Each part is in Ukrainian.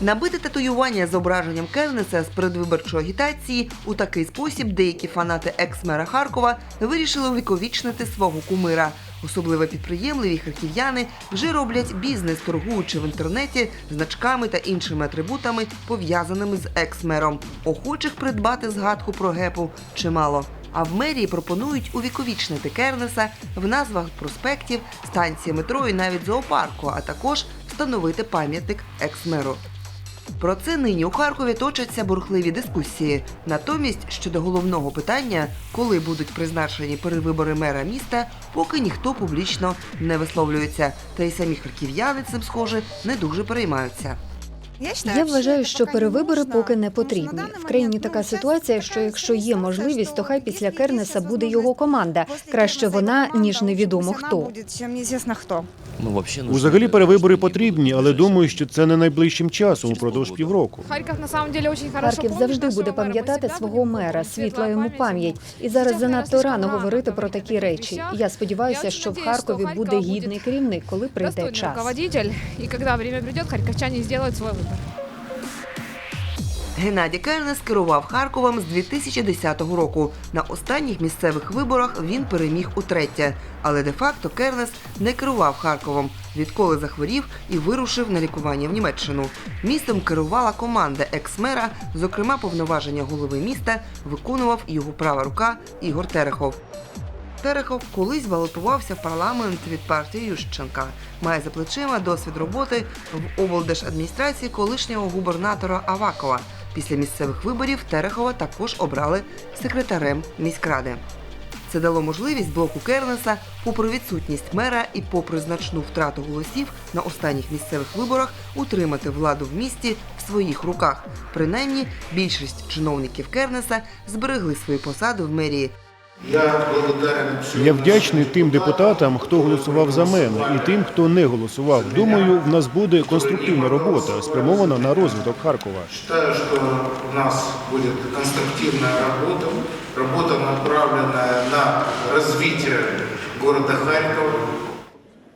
Набити татуювання зображенням Кернеса з передвиборчої агітації у такий спосіб деякі фанати екс-мера Харкова вирішили увіковічнити свого кумира. Особливо підприємливі харків'яни вже роблять бізнес, торгуючи в інтернеті значками та іншими атрибутами, пов'язаними з екс-мером. Охочих придбати згадку про гепу чимало. А в мерії пропонують увіковічнити Кернеса в назвах проспектів, станції метро і навіть зоопарку, а також встановити пам'ятник екс-меру. Про це нині у Харкові точаться бурхливі дискусії. Натомість щодо головного питання, коли будуть призначені перевибори мера міста, поки ніхто публічно не висловлюється. Та й самі харків'яни цим схоже не дуже переймаються. Я вважаю, що перевибори поки не потрібні. В країні така ситуація, що якщо є можливість, то хай після Кернеса буде його команда. Краще вона, ніж невідомо хто. Ну, вообще, ну, Узагалі що- перевибори потрібні, але думаю, що це не найближчим часом упродовж півроку. Харків на самом деле очень хорошо Харків помнит завжди нашего буде мэра. пам'ятати Мы свого всегда мера, будем світла йому светлая пам'ять. память. І зараз Сейчас, занадто конечно, рано рано говорити про говорити такі таких речі. вещах. Я сподіваюся, Я що в дуже надіюсь, Харкові що буде Харкова гідний буде керівник, коли прийде Достойный час. руководитель, и когда время придет, харьковчане сделают свой выбор. Геннадій Кернес керував Харковом з 2010 року. На останніх місцевих виборах він переміг утретє. Але де-факто Кернес не керував Харковом, відколи захворів і вирушив на лікування в Німеччину. Містом керувала команда екс-мера, зокрема, повноваження голови міста виконував його права рука Ігор Терехов. Терехов колись балотувався в парламент від партії Ющенка. Має за плечима досвід роботи в облдержадміністрації колишнього губернатора Авакова. Після місцевих виборів Терехова також обрали секретарем міськради. Це дало можливість блоку Кернеса, попри відсутність мера і попри значну втрату голосів на останніх місцевих виборах, утримати владу в місті в своїх руках. Принаймні, більшість чиновників Кернеса зберегли свої посади в мерії. Я благодарен вдячний тим депутатам, хто голосував за мене, і тим, хто не голосував. Думаю, в нас буде конструктивна робота, спрямована на розвиток Харкова. Вважаю, що у нас буде конструктивна робота. Робота направлена на розвиття города Харькова,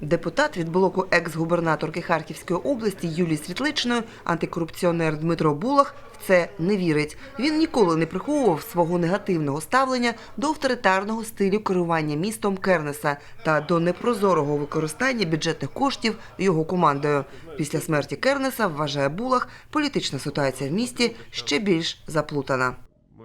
Депутат від блоку екс-губернаторки Харківської області Юлії Світличної, антикорупціонер Дмитро Булах в це не вірить. Він ніколи не приховував свого негативного ставлення до авторитарного стилю керування містом Кернеса та до непрозорого використання бюджетних коштів його командою. Після смерті Кернеса, вважає Булах, політична ситуація в місті ще більш заплутана.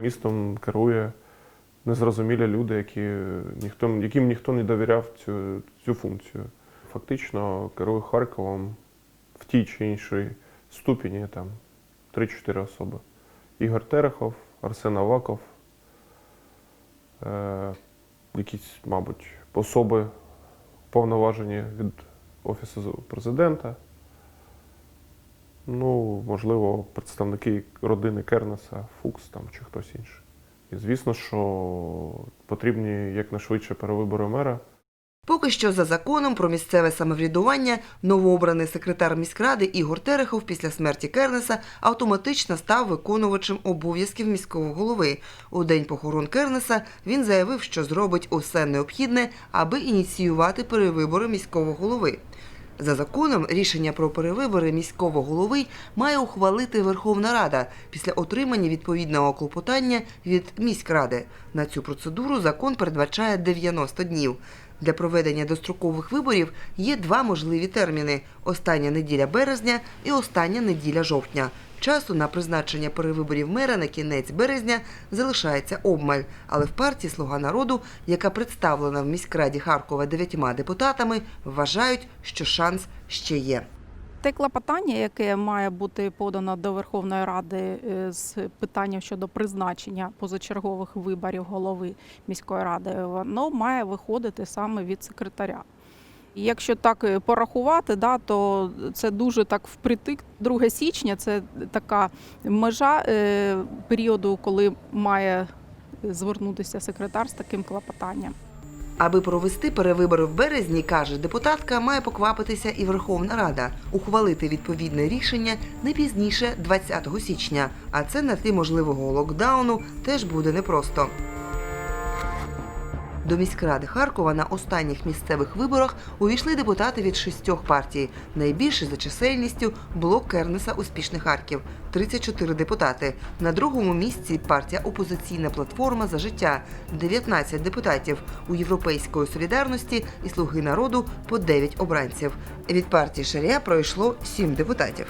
Містом керує незрозумілі люди, які ніхто, яким ніхто не довіряв цю, цю функцію. Фактично керує Харковом в тій чи іншій ступені там 3-4 особи. Ігор Терехов, Арсен Аваков, е, якісь, мабуть, особи повноважені від Офісу президента. Ну, можливо, представники родини Кернеса, Фукс там чи хтось інший. І звісно, що потрібні якнайшвидше перевибори мера. Поки що за законом про місцеве самоврядування новообраний секретар міськради Ігор Терехов після смерті Кернеса автоматично став виконувачем обов'язків міського голови. У день похорон Кернеса він заявив, що зробить усе необхідне, аби ініціювати перевибори міського голови. За законом рішення про перевибори міського голови має ухвалити Верховна Рада після отримання відповідного клопотання від міськради. На цю процедуру закон передбачає 90 днів. Для проведення дострокових виборів є два можливі терміни: остання неділя березня і остання неділя жовтня. Часу на призначення перевиборів мера на кінець березня залишається обмаль, але в партії Слуга народу, яка представлена в міськраді Харкова дев'ятьма депутатами, вважають, що шанс ще є. Те клопотання, яке має бути подано до Верховної Ради е, з питанням щодо призначення позачергових виборів голови міської ради, воно має виходити саме від секретаря. Якщо так е, порахувати, да, то це дуже так впритик. 2 січня це така межа е, періоду, коли має звернутися секретар з таким клопотанням. Аби провести перевибори в березні, каже депутатка, має поквапитися і Верховна Рада, ухвалити відповідне рішення не пізніше 20 січня. А це на тлі можливого локдауну теж буде непросто. До міськради Харкова на останніх місцевих виборах увійшли депутати від шістьох партій. Найбільше за чисельністю блок Кернеса Успішний Харків 34 депутати. На другому місці партія Опозиційна платформа за життя 19 депутатів. У Європейської солідарності і Слуги народу по 9 обранців. Від партії Шарія пройшло 7 депутатів.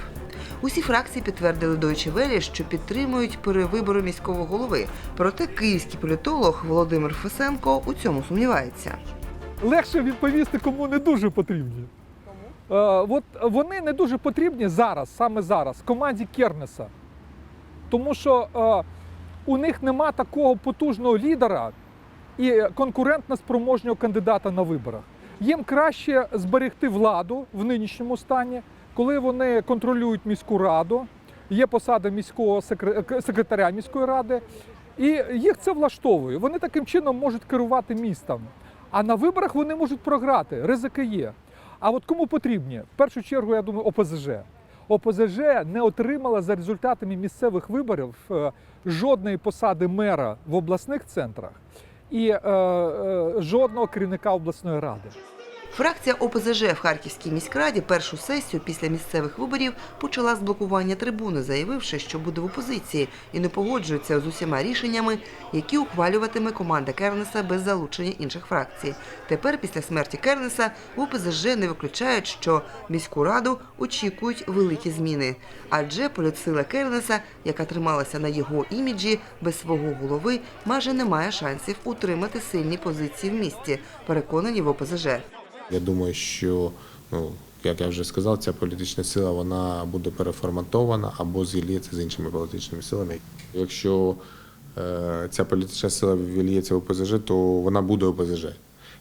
Усі фракції підтвердили Deutsche Welle, що підтримують перевибори міського голови. Проте київський політолог Володимир Фесенко у цьому сумнівається. легше відповісти, кому не дуже потрібні. Е, от вони не дуже потрібні зараз, саме зараз, команді Кернеса. Тому що е, у них нема такого потужного лідера і конкурентно спроможнього кандидата на виборах. Їм краще зберегти владу в нинішньому стані, коли вони контролюють міську раду, є посада міського секре- секретаря міської ради, і їх це влаштовує. Вони таким чином можуть керувати містом. А на виборах вони можуть програти, ризики є. А от кому потрібні? В першу чергу, я думаю, ОПЗЖ. ОПЗЖ не отримала за результатами місцевих виборів е, жодної посади мера в обласних центрах і е, е, жодного керівника обласної ради. Фракція ОПЗЖ в Харківській міськраді першу сесію після місцевих виборів почала з блокування трибуни, заявивши, що буде в опозиції і не погоджується з усіма рішеннями, які ухвалюватиме команда Кернеса без залучення інших фракцій. Тепер, після смерті Кернеса, в ОПЗЖ не виключають, що міську раду очікують великі зміни. Адже політсила Кернеса, яка трималася на його іміджі, без свого голови, майже не має шансів утримати сильні позиції в місті, переконані в ОПЗЖ. Я думаю, що ну як я вже сказав, ця політична сила вона буде переформатована або зілється з іншими політичними силами. Якщо е, ця політична сила вільється в ОПЗЖ, то вона буде ОПЗЖ.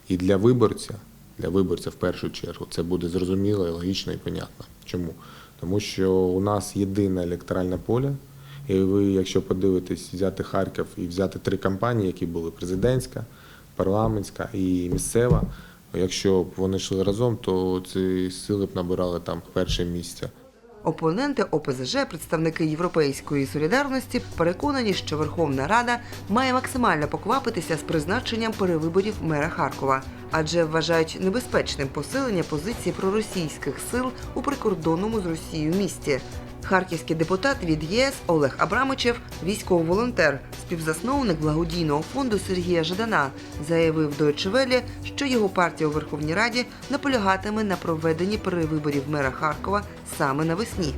І для виборця, для виборця в першу чергу, це буде зрозуміло, і логічно і понятно. Чому? Тому що у нас єдине електоральне поле. І ви, якщо подивитесь, взяти Харків і взяти три кампанії, які були президентська, парламентська і місцева. Якщо б вони йшли разом, то ці сили б набирали там перше місце. Опоненти ОПЗЖ, представники Європейської солідарності, переконані, що Верховна Рада має максимально поквапитися з призначенням перевиборів мера Харкова, адже вважають небезпечним посилення позиції проросійських сил у прикордонному з Росією місті. Харківський депутат від ЄС Олег Абрамичев, військовий волонтер, співзасновник благодійного фонду Сергія Жадана, заявив Deutsche Welle, що його партія у Верховній Раді наполягатиме на проведенні перевиборів мера Харкова саме навесні.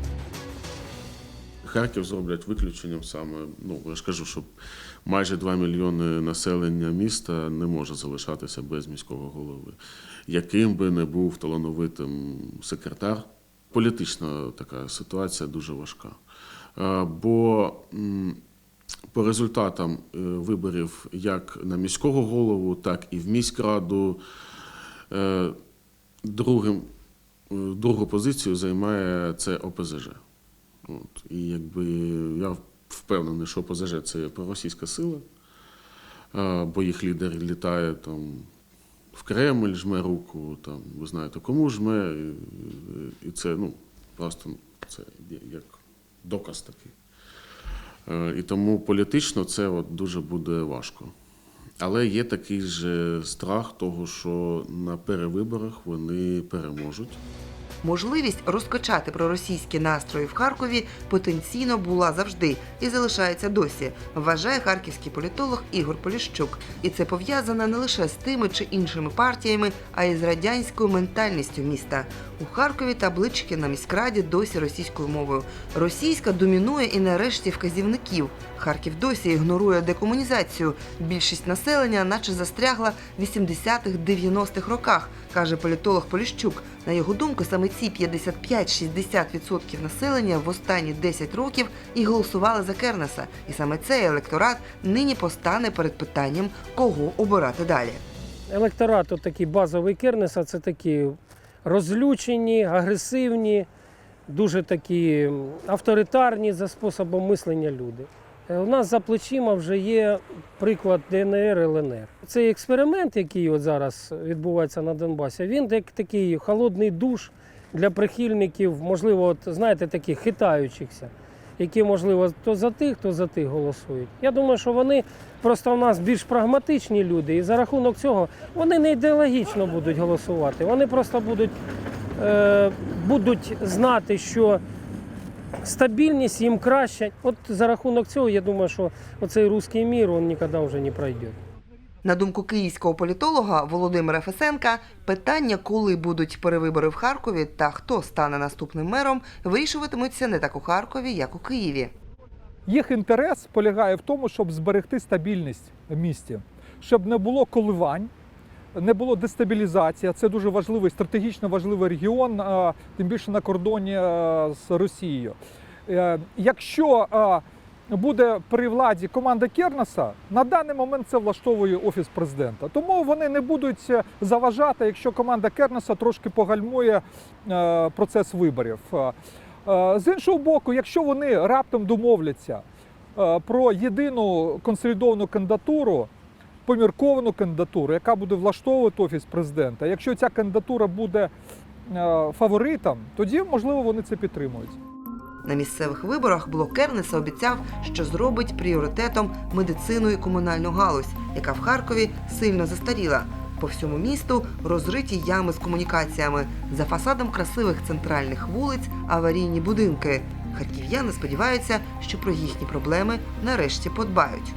Харків зроблять виключенням саме. Ну я ж кажу, що майже 2 мільйони населення міста не може залишатися без міського голови, яким би не був талановитим секретар. Політична така ситуація дуже важка. Е, Бо по результатам е, виборів як на міського голову, так і в міськраду е, другим, другу позицію займає це ОПЗЖ. От, і якби я впевнений, що ОПЗЖ це проросійська сила, бо їх лідер літає там в Кремль, жме руку, там, ви знаєте, кому жме, і, це ну, просто це як доказ такий. Е, І тому політично це от дуже буде важко. Але є такий же страх того, що на перевиборах вони переможуть. Можливість розкачати проросійські настрої в Харкові потенційно була завжди і залишається досі, вважає харківський політолог Ігор Поліщук. І це пов'язано не лише з тими чи іншими партіями, а й з радянською ментальністю міста. У Харкові таблички на міськраді досі російською мовою. Російська домінує і нарешті вказівників. Харків досі ігнорує декомунізацію. Більшість населення, наче застрягла в 80-х-90-х роках, каже політолог Поліщук. На його думку, саме ці 55-60% населення в останні 10 років і голосували за Кернеса. І саме цей електорат нині постане перед питанням, кого обирати далі. Електорат, от такий базовий Кернеса, це такі розлючені, агресивні, дуже такі авторитарні за способом мислення люди. Е, У нас за плечима вже є приклад ДНР ЛНР. Цей експеримент, який от зараз відбувається на Донбасі, він як такий холодний душ для прихильників, можливо, от, знаєте, таких хитаючихся. які, можливо, то за тих, то за тих голосують. Я думаю, що вони просто у нас більш прагматичні люди, і за рахунок цього вони не ідеологічно будуть голосувати. Вони просто будуть, е, будуть знати, що стабільність їм краще. От за рахунок цього, я думаю, що оцей русський мір він ніколи вже не пройде. На думку київського політолога Володимира Фесенка, питання, коли будуть перевибори в Харкові та хто стане наступним мером, вирішуватимуться не так у Харкові, як у Києві. Їх інтерес полягає в тому, щоб зберегти стабільність в місті, щоб не було коливань, не було дестабілізації. Це дуже важливий, стратегічно важливий регіон, тим більше на кордоні з Росією. Е, Якщо буде при владі команда Кернеса, на даний момент це влаштовує офіс президента. Тому вони не будуть е, заважати, якщо команда Кернеса трошки погальмує е, процес виборів. З іншого боку, якщо вони раптом домовляться про єдину консолідовану кандидатуру, помірковану кандидатуру, яка буде влаштовувати офіс президента. Якщо ця кандидатура буде е, фаворитом, тоді можливо вони це підтримують. На місцевих виборах блок Кернеса обіцяв, що зробить пріоритетом медицину і комунальну галузь, яка в Харкові сильно застаріла. По всьому місту розриті ями з комунікаціями. За фасадом красивих центральних вулиць аварійні будинки. Харків'яни сподіваються, що про їхні проблеми нарешті подбають.